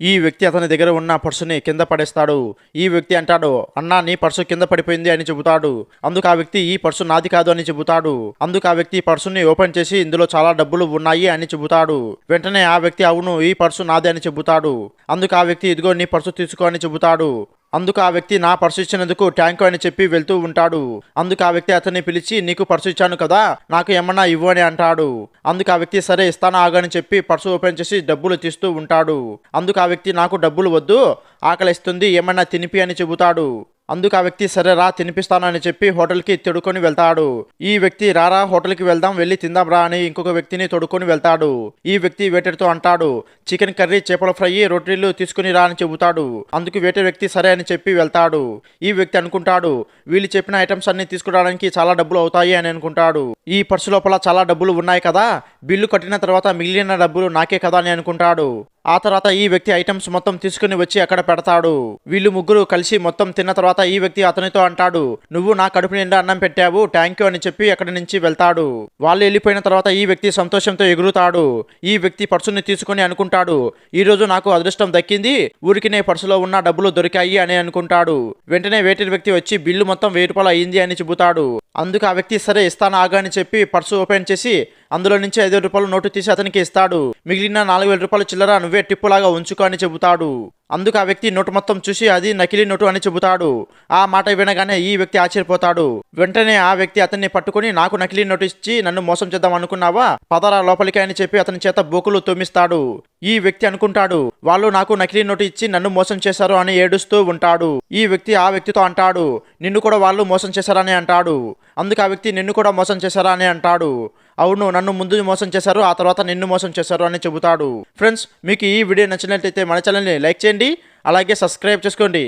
ఈ వ్యక్తి అతని దగ్గర ఉన్న పర్సుని కింద పడేస్తాడు. ఈ వ్యక్తి అంటాడు అన్నా నీ పర్సు కింద పడిపోయింది అని చెబుతాడు. అందుకు ఆ వ్యక్తి ఈ పర్సు నాది కాదు అని చెబుతాడు. అందుకు ఆ వ్యక్తి పర్సుని ఓపెన్ చేసి ఇందులో చాలా డబ్బులు ఉన్నాయి అని చెబుతాడు. వెంటనే ఆ వ్యక్తి అవును ఈ పర్సు నాది అని చెబుతాడు. అందుకు ఆ వ్యక్తి ఇదిగో నీ పర్సు తీసుకో అని చెబుతాడు. అందుకు ఆ వ్యక్తి నా పర్సు ఇచ్చినందుకు ట్యాంకు అని చెప్పి వెళ్తూ ఉంటాడు. అందుకు ఆ వ్యక్తి అతన్ని పిలిచి నీకు పర్సు ఇచ్చాను కదా నాకు ఏమన్నా ఇవ్వు అని అంటాడు. అందుకు ఆ వ్యక్తి సరే ఇస్తాను ఆగని చెప్పి పర్సు ఓపెన్ చేసి డబ్బులు తీస్తూ ఉంటాడు. అందుకు ఆ వ్యక్తి నాకు డబ్బులు వద్దు ఆకలిస్తుంది ఏమన్నా తినిపి అని చెబుతాడు. అందుకు ఆ వ్యక్తి సరే రా తినిపిస్తానని చెప్పి హోటల్కి తొడుకొని వెళ్తాడు. ఈ వ్యక్తి రారా హోటల్కి వెళ్దాం వెళ్ళి తిందాం రా అని ఇంకొక వ్యక్తిని తొడుకొని వెళ్తాడు. ఈ వ్యక్తి వేటర్తో అంటాడు చికెన్ కర్రీ చేపల ఫ్రై రొటీలు తీసుకుని రా అని చెబుతాడు. అందుకు వేటర్ వ్యక్తి సరే అని చెప్పి వెళ్తాడు. ఈ వ్యక్తి అనుకుంటాడు వీళ్ళు చెప్పిన ఐటమ్స్ అన్ని తీసుకురావడానికి చాలా డబ్బులు అవుతాయి అని అనుకుంటాడు. ఈ పర్సు లోపల చాలా డబ్బులు ఉన్నాయి కదా బిల్లు కట్టిన తర్వాత మిగిలిన డబ్బులు నాకే కదా అని అనుకుంటాడు. ఆ తర్వాత ఈ వ్యక్తి ఐటమ్స్ మొత్తం తీసుకుని వచ్చి అక్కడ పెడతాడు. వీళ్ళు ముగ్గురు కలిసి మొత్తం తిన్న తర్వాత ఈ వ్యక్తి అతనితో అంటాడు నువ్వు నా కడుపు నిండా అన్నం పెట్టావు థ్యాంక్ యూ అని చెప్పి అక్కడి నుంచి వెళ్తాడు. వాళ్ళు వెళ్ళిపోయిన తర్వాత ఈ వ్యక్తి సంతోషంతో ఎగురుతాడు. ఈ వ్యక్తి పర్సుని తీసుకుని అనుకుంటాడు ఈ రోజు నాకు అదృష్టం దక్కింది ఊరికినే పర్సులో ఉన్న డబ్బులు దొరికాయి అని అనుకుంటాడు. వెంటనే వేటి వ్యక్తి వచ్చి బిల్లు మొత్తం వెయ్యి రూపాయలు అయింది అని చెబుతాడు. అందుకు ఆ వ్యక్తి సరే ఇస్తాను ఆగా అని చెప్పి పర్సు ఓపెన్ చేసి అందులో నుంచి ఐదు రూపాయలు నోటు తీసి అతనికి ఇస్తాడు. మిగిలిన నాలుగు వేల రూపాయల చిల్లర నువ్వే టిప్పులాగా ఉంచుకో అని చెబుతాడు. అందుకు ఆ వ్యక్తి నోటు మొత్తం చూసి అది నకిలీ నోటు అని చెబుతాడు. ఆ మాట వినగానే ఈ వ్యక్తి ఆశ్చర్యపోతాడు. వెంటనే ఆ వ్యక్తి అతన్ని పట్టుకుని నాకు నకిలీ నోటు ఇచ్చి నన్ను మోసం చేద్దాం అనుకున్నావా? పదరా లోపలికి అని చెప్పి అతని చేత బోకులు తోమిస్తాడు. ఈ వ్యక్తి అనుకుంటాడు వాళ్ళు నాకు నకిలీ నోటు ఇచ్చి నన్ను మోసం చేశారు అని ఏడుస్తూ ఉంటాడు. ఈ వ్యక్తి ఆ వ్యక్తితో అంటాడు నిన్ను కూడా వాళ్ళు మోసం చేశారని అంటాడు. అందుకు ఆ వ్యక్తి నిన్ను కూడా మోసం చేశారా అని అంటాడు. అవును నన్ను ముందు మోసం చేశారు ఆ తర్వాత నిన్ను మోసం చేశారు అని చెబుతాడు. ఫ్రెండ్స్ మీకు ఈ వీడియో నచ్చినట్లయితే మన ఛానల్ని లైక్ చేయండి అలాగే సబ్స్క్రైబ్ చేసుకోండి.